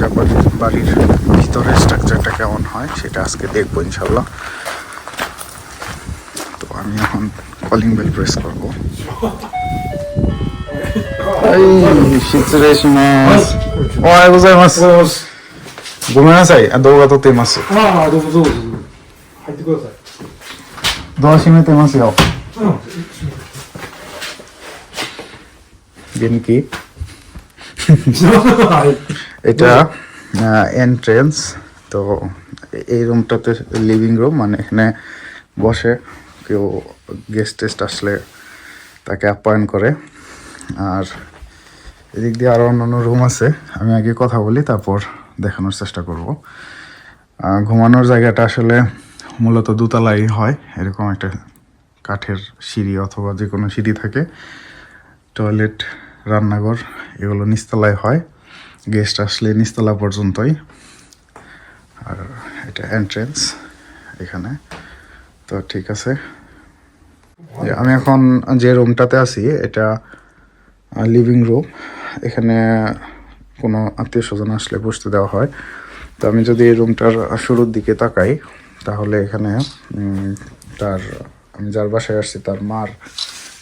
জাপানি বাড়ির ভিতরের স্ট্রাকচারটা কেমন হয় সেটা আজকে দেখবো ইনশাল্লাহ তো আমি এখন কলিং বেল প্রেস করবো এই শীতরেশমাস ও আই গোজাইমাস ごめんなさいあ動画撮っています ああ、どうぞどうぞ。入ってください。ドア閉めてますようん。 বিন কি はい。 এটা এন্ট্রেন্স তো এই রুমটাতে লিভিং রুম মানে এখানে বসে কেউ গেস্ট টেস্ট আসলে তাকে আপ্যায়ন করে। আর এদিক দিয়ে আরও অন্যান্য রুম আছে আমি আগে কথা বলি তারপর দেখানোর চেষ্টা করব। ঘুমানোর জায়গাটা আসলে মূলত দোতলাই হয় এরকম একটা কাঠের সিঁড়ি অথবা যে কোনো সিঁড়ি থাকে। টয়লেট রান্নাঘর এগুলো নিচতলায় হয়। গেস্ট আসলে নিচতলা পর্যন্তই। আর এটা এন্ট্রেন্স এখানে। তো ঠিক আছে। আমি এখন যে রুমটাতে আছি, এটা লিভিং রুম এখানে কোনো আত্মীয় স্বজন আসলে বসতে দেওয়া হয়। তো আমি যদি এই রুমটার শুরুর দিকে তাকাই, তাহলে এখানে তার, আমি যার বাসায় আসছি, তার মার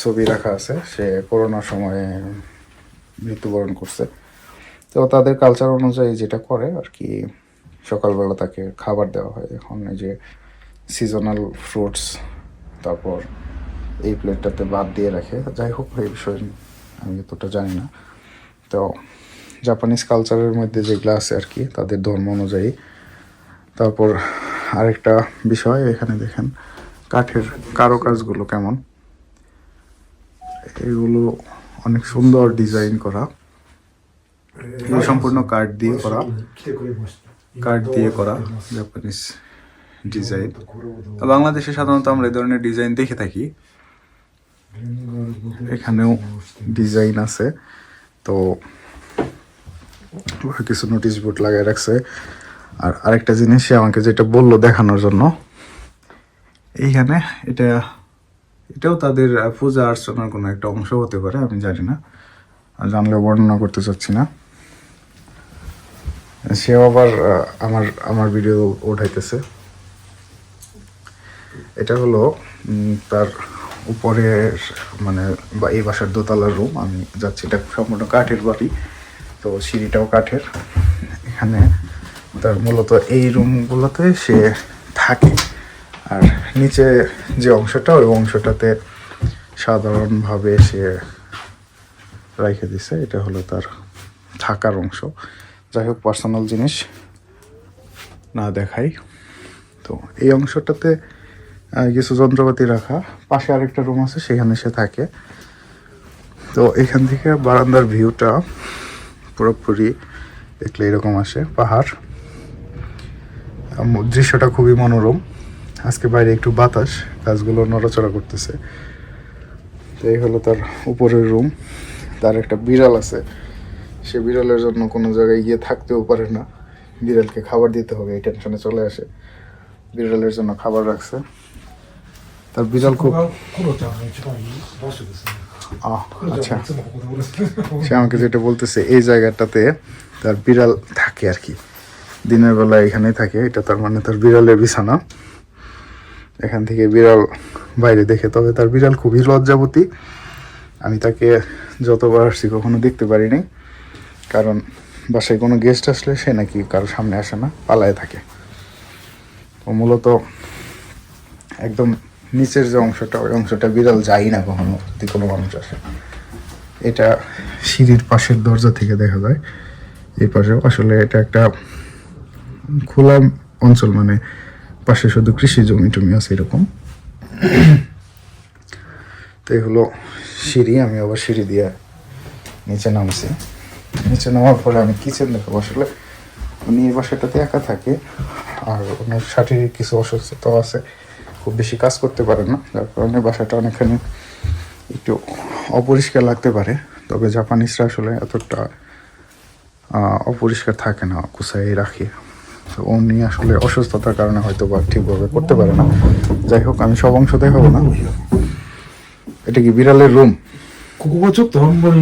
ছবি রাখা আছে। সে করোনার সময়ে মৃত্যুবরণ করছে। তো তাদের কালচার অনুযায়ী যেটা করে আর কি, সকালবেলা তাকে খাবার দেওয়া হয়। এখন এই যে সিজনাল ফ্রুটস তারপর এই প্লেটটাতে বাদ দিয়ে রাখে। যাই হোক, এই বিষয়ে আমি এতটা জানি না। তো জাপানিজ কালচারের মধ্যে যেগুলো আছে আর কি, তাদের ধর্ম অনুযায়ী। তারপর আরেকটা বিষয়, এখানে দেখেন কাঠের কারুকাজগুলো কেমন। এগুলো অনেক সুন্দর ডিজাইন করা। সম্পূর্ণ কার্ড দিয়ে করা। কার্ড দিয়ে করা জাপানিজ ডিজাইন বাংলাদেশে সাধারণত আমরা এই ধরনের ডিজাইন দেখে থাকি। এখানেও ডিজাইন আছে। তো কিছু নোটিশ বোর্ড লাগাই রাখছে। আর আরেকটা জিনিস, সে আমাকে যেটা বলল দেখানোর জন্য, এইখানে এটা, এটাও তাদের পূজা অর্চনার কোনো একটা অংশ হতে পারে, আমি জানি না। জানলেও বর্ণনা করতে চাচ্ছি না। সেও আবার আমার আমার ভিডিও উঠাইতেছে। এটা হলো তার উপরের মানে এই বাসার দোতলার রুম আমি যাচ্ছি, এটা সম্পূর্ণ কাঠের বাড়ি, তো সিঁড়িটাও কাঠের। এখানে তার মূলত এই রুমগুলোতে সে থাকে। আর নিচে যে অংশটা, ওই অংশটাতে সাধারণভাবে সে রেখে দিছে, এটা হলো তার থাকার অংশ। যাই হোক পার্সোনাল জিনিস না দেখাই। তো এই অংশটাতে কিছু যন্ত্রপাতি রাখা। পাশে আরেকটা রুম আছে, সেখানে সে থাকে। তো এখান থেকে বারান্দার ভিউটা পুরোপুরি দেখলে এরকম আসে, পাহাড়। দৃশ্যটা খুবই মনোরম। আজকে বাইরে একটু বাতাস, গাছগুলো নড়াচড়া করতেছে। তো এই হলো তার উপরের রুম তার একটা বিড়াল আছে। সে বিড়ালের জন্য কোনো জায়গায় গিয়ে থাকতেও পারে না। বিড়ালকে খাবার দিতে হবে এই টেনশনে চলে আসে। বিড়ালের জন্য খাবার রাখছে। তার বিড়াল খুব আচ্ছা। সে আমাকে যেটা বলতেছে এই জায়গাটাতে তার বিড়াল থাকে আর কি। দিনের বেলা এখানেই থাকে এটা তার মানে তার বিড়ালের বিছানা। এখান থেকে বিড়াল বাইরে দেখে তবে তার বিড়াল খুবই লজ্জাবতী। আমি তাকে যতবার আসছি কখনো দেখতে পারিনি কারণ বাসায় কোনো গেস্ট আসলে সে নাকি কারও সামনে আসে না, পালায় থাকে। তো মূলত একদম নিচের যে অংশটা, ওই অংশটা বিড়াল যাই না কখনো, যদি কোনো মানুষ আসে। এটা সিঁড়ির পাশের দরজা থেকে দেখা যায়। এই পাশেও আসলে এটা একটা খোলা অঞ্চল মানে পাশে শুধু কৃষি জমি টমি আছে এরকম। তো এগুলো সিঁড়ি, আমি আবার সিঁড়ি দিয়ে নিচে নামছি। নিচে নামার পরে আমি কিচেন দেখাবো আসলে উনি এই বাসাটাতে একা থাকে আর ওনার শারীরিক কিছু অসুস্থতাও আছে খুব বেশি কাজ করতে পারে না যার কারণে বাসাটা অনেকখানি একটু অপরিষ্কার লাগতে পারে তবে জাপানিজরা আসলে এতটা আহ, অপরিষ্কার থাকে না কুসাই রাখে তো উনি আসলে অসুস্থতার কারণে হয়তো বা ঠিকভাবে করতে পারে না যাই হোক আমি সব অংশ দেখাবো না এটা কি বিড়ালের রুম ここがちょっとあんまり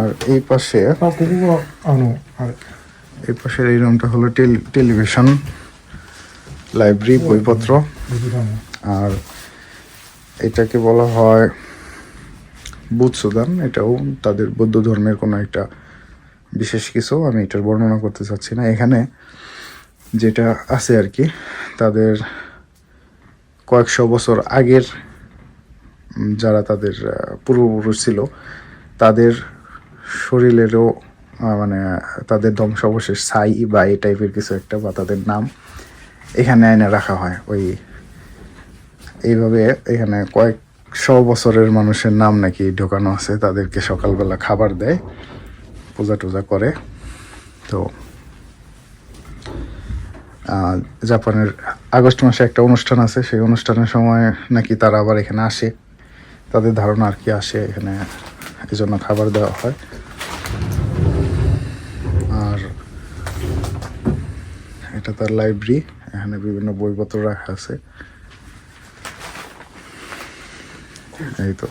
আর এই পাশে আর। এই পাশে এই রুমটা হলো টেলিভিশন লাইব্রেরি বইপত্র। আর এটাকে বলা হয় বুধ সুদান এটাও তাদের বৌদ্ধ ধর্মের কোনো একটা বিশেষ কিছু আমি এটার বর্ণনা করতে চাচ্ছি না। এখানে যেটা আছে আর কি তাদের কয়েকশো বছর আগের যারা তাদের পূর্বপুরুষ ছিল তাদের শরীরেরও মানে তাদের ধ্বংসাবশেষ ছাই বা এই টাইপের কিছু একটা বা তাদের নাম এখানে এনে রাখা হয়। ওই এইভাবে এখানে কয়েকশো বছরের মানুষের নাম নাকি ঢোকানো আছে, তাদেরকে সকালবেলা খাবার দেয়, পূজা টুজা করে। তো জাপানের আগস্ট মাসে একটা অনুষ্ঠান আছে, সেই অনুষ্ঠানের সময় নাকি তারা আবার এখানে আসে। তাদের ধারণা আর কি আসে এখানে এজন্য খাবার দেওয়া হয়। আর এটা তার লাইব্রেরি এখানে বিভিন্ন বইপত্র রাখা আছে। এই তো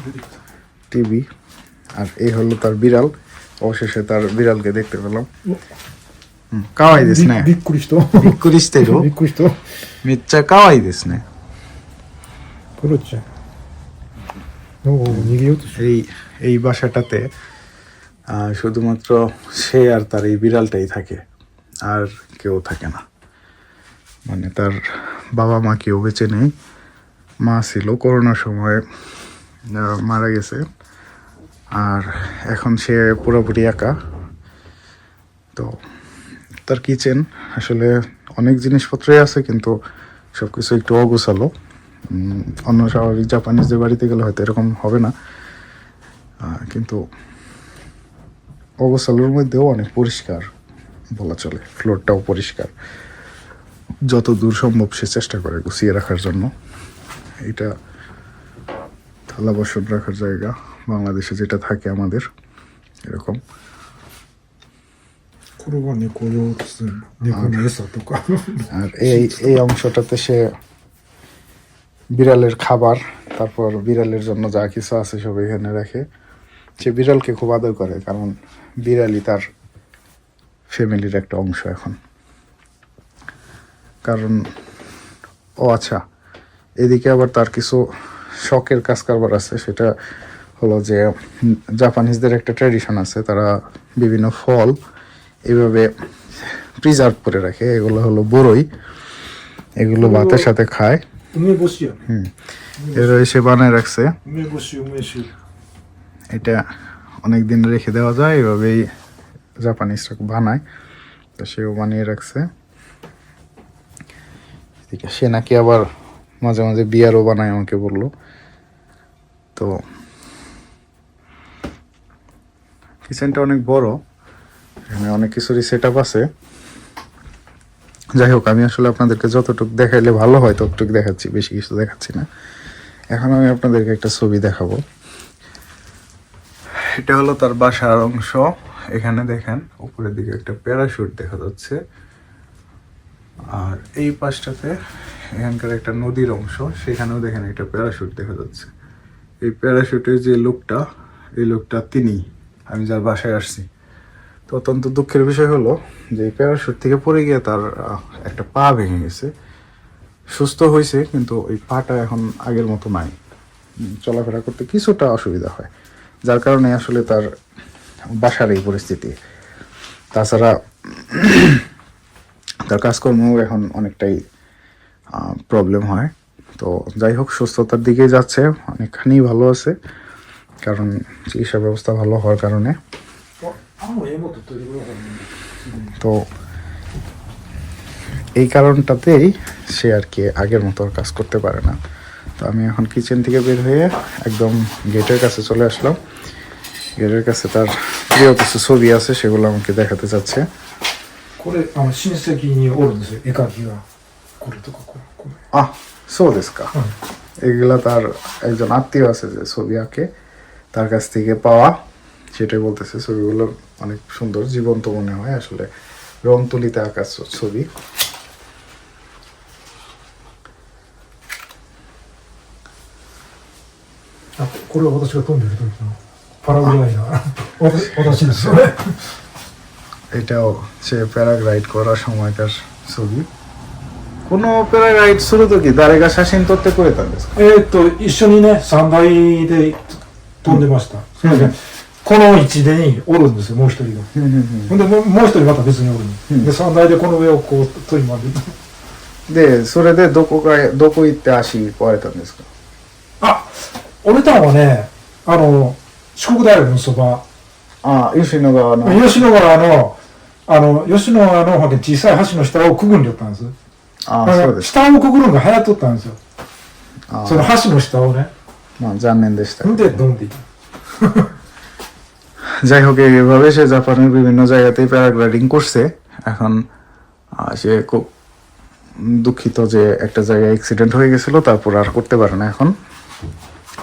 টিভি আর এই হলো তার বিড়াল। অবশেষে তার বিড়ালকে দেখতে পেলাম। কাওয়াই দিস না। বিকুরিস্ত বিকুরিস্তেরও মিচ্চা কাওয়াই দিস না। এই এই বাসাটাতে শুধুমাত্র সে আর তার এই বিড়ালটাই থাকে, আর কেউ থাকে না। মানে তার বাবা মা কেউ বেঁচে নেই, মা ছিল করোনার সময় মারা গেছে, আর এখন সে পুরোপুরি একা। তো তার কিচেন, আসলে অনেক জিনিসপত্রই আছে, কিন্তু সব কিছু একটু অগোছালো। অন্য স্বাভাবিক জাপানিজদের বাড়িতে গেলে হয়তো এরকম হবে না। কিন্তু অবসালের মধ্যেও অনেক পরিষ্কার বলা চলে ফ্লোরটাও পরিষ্কার। যত দূর সম্ভব সে চেষ্টা করে গুছিয়ে রাখার জন্য। এটা থালা বাসন রাখার জায়গা বাংলাদেশে যেটা থাকে আমাদের এরকম। আর এই এই অংশটাতে সে বিড়ালের খাবার, তারপর বিড়ালের জন্য যা কিছু আছে সব এখানে রাখে। সে বিড়ালকে খুব আদর করে, কারণ বিড়ালই তার ফ্যামিলির একটা অংশ এখন। কারণ, ও আচ্ছা এদিকে আবার তার কিছু শখের কাজ কারবার আছে, সেটা হলো যে জাপানিজদের একটা ট্র্যাডিশন আছে, তারা বিভিন্ন ফল এভাবে প্রিজার্ভ করে রাখে। এগুলো হলো বড়ই এগুলো ভাতের সাথে খায়। এরা এসে বানায় রাখছে। এটা অনেক দিন রেখে দেওয়া যায় এভাবেই জাপানিজরা বানায় তো সেও বানিয়ে রাখছে। সে নাকি আবার মাঝে মাঝে বিয়ারও বানায় আমাকে বলল। তো কিচেনটা অনেক বড় এখানে অনেক কিছুরই সেট আছে। যাই হোক, আমি আসলে আপনাদেরকে যতটুকু দেখাইলে ভালো হয়, ততটুকু দেখাচ্ছি, বেশি কিছু দেখাচ্ছি না। এখন আমি আপনাদেরকে একটা ছবি দেখাবো। এটা হলো তার বাসার অংশ। এখানে দেখেন, উপরের দিকে একটা প্যারাশুট দেখা যাচ্ছে। আর এই পাশটাতে এখানকার একটা নদীর অংশ, সেখানেও দেখেন একটা প্যারাশুট দেখা যাচ্ছে। এই প্যারাশুটের যে লোকটা, এই লোকটা তিনি, আমি যার বাসায় আসছি। তো অত্যন্ত দুঃখের বিষয় হলো যে প্যারাশুট থেকে পড়ে গিয়ে তার একটা পা ভেঙে গেছে। সুস্থ হয়েছে, কিন্তু ওই পাটা এখন আগের মতো নাই। চলাফেরা করতে কিছুটা অসুবিধা হয়। যার কারণে আসলে তার বাসার এই পরিস্থিতি। তাছাড়া তার কাজকর্ম এখন অনেকটাই প্রবলেম হয়। তো যাই হোক, সুস্থতার দিকে যাচ্ছে, অনেকখানি ভালো আছে। কারণ চিকিৎসা ব্যবস্থা ভালো হওয়ার কারণে। তো এই কারণটাতেই সে আর কি আগের মতো আর কাজ করতে পারে না তো আমি এখন কিচেন থেকে বের হয়ে একদম গেটের কাছে চলে আসলাম গেটের কাছে তার প্রিয় কিছু ছবি আছে সেগুলো আমাকে দেখাতে চাচ্ছে こ これあの親戚におるんですよ絵描きがこれとかこれこれ আহ সো দেশকা হুম। এগুলা তার একজন আত্মীয় আছে যে ছবি আঁকে তার কাছ থেকে পাওয়া সেটাই বলতেছে ছবিগুলো অনেক সুন্দর জীবন্ত মনে হয় আসলে রং তুলিতে আঁকা ছ- ছবি あこれは私が飛んでる時のパラグライダー私私ですよね এটাও সে প্যারাগ্লাইড করার সময়কার ছবি কোনো প্যারাগ্লাইড শুরু তো কি দারেগা শাসিন তত্ত্বে করে তার দেশ えーっと一緒にね三台で飛んでました、それで この位置でにおるんですよもう一人が。ほんでもうもう一人また別におるの、うん。で三台でこの上をこう取りまででそれでどこかへどこ行って足壊れたんですか？あ折れたのはねあの四国大学のそば。ああ吉野川の。吉野川のあの吉野川の小さい橋の下をくぐんでったんです。あそうです。下をくぐるのが流行っとったんですよ。あその橋の下をね。まあ残念でしたほんでドンっていった যাই হোক, এইভাবে সে জাপানের বিভিন্ন জায়গাতেই প্যারাগ্লাইডিং করছে। এখন সে খুব দুঃখিত যে একটা জায়গায় অ্যাক্সিডেন্ট হয়ে গেছিল, তারপর আর করতে পারে না এখন।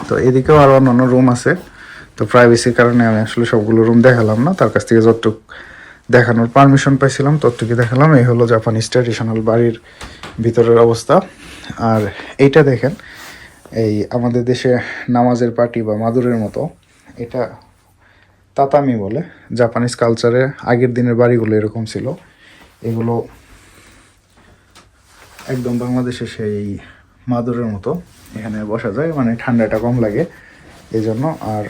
তো এদিকেও আরও অন্যান্য রুম আছে। তো প্রাইভেসির কারণে আমি আসলে সবগুলো রুম দেখালাম না। তার কাছ থেকে যতটুকু দেখানোর পারমিশন পাইছিলাম ততটুকু দেখালাম। এই হলো জাপানিজ ট্র্যাডিশনাল বাড়ির ভিতরের অবস্থা। আর এইটা দেখেন, এই আমাদের দেশে নামাজের পার্টি বা মাদুরের মতো, এটা তাতামি বলে। জাপানিজ কালচারে আগের দিনের বাড়িগুলো এরকম ছিল। এগুলো একদম বাংলাদেশে সেই মাদুরের মতো এখানে বসা যায় মানে ঠান্ডাটা কম লাগে এই জন্য আর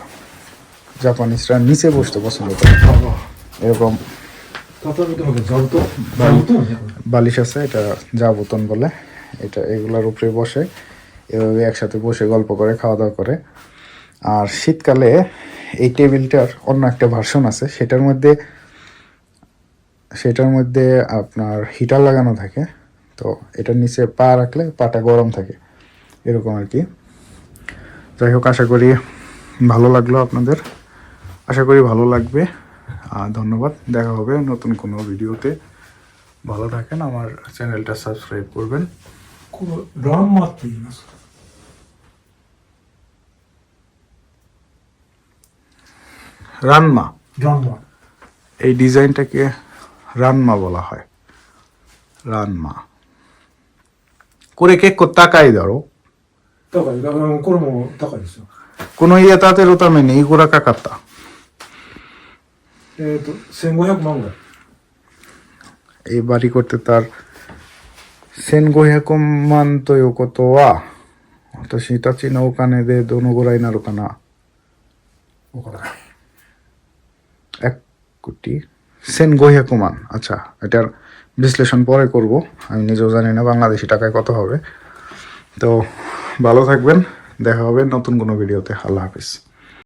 জাপানিজরা নিচে বসতে পছন্দ করে। এরকম বালিশ আছে, এটা যা বোতন বলে। এটা এগুলার উপরে বসে। এভাবে একসাথে বসে গল্প করে খাওয়া দাওয়া করে। আর শীতকালে এই টেবিলটার অন্য একটা ভার্সন আছে। সেটার মধ্যে সেটার মধ্যে আপনার হিটার লাগানো থাকে। তো এটার নিচে পা রাখলে পাটা গরম থাকে। এরকম আর কি। যাই হোক, আশা করি ভালো লাগল আপনাদের। আশা করি ভালো লাগবে। ধন্যবাদ। দেখা হবে নতুন কোনো ভিডিওতে। ভালো থাকেন। আমার চ্যানেলটা সাবস্ক্রাইব করবেন। この ランマって言いますか রানমা ランマ এই ডিজাইনটাকে রানমা বলা হয় রানমা করে কে তাকাই দাঁড়ো 高いだからこれも高いですよ কোনো ইয়ে তাতে রোতামে নেই গোড়া কাকাত্তা えっ、と1500万ぐらい এই বাড়ি করতে তার সেন গোহেকম মান তো ইউ কত ওয়া私たちのお金でどのぐらいになるかなわからない এক কোটি। সেন গোহেকুমান আচ্ছা এটার বিশ্লেষণ পরে করব। আমি নিজেও জানি না বাংলাদেশি টাকায় কত হবে। তো ভালো থাকবেন। দেখা হবে নতুন কোনো ভিডিওতে। আল্লাহ হাফিজ।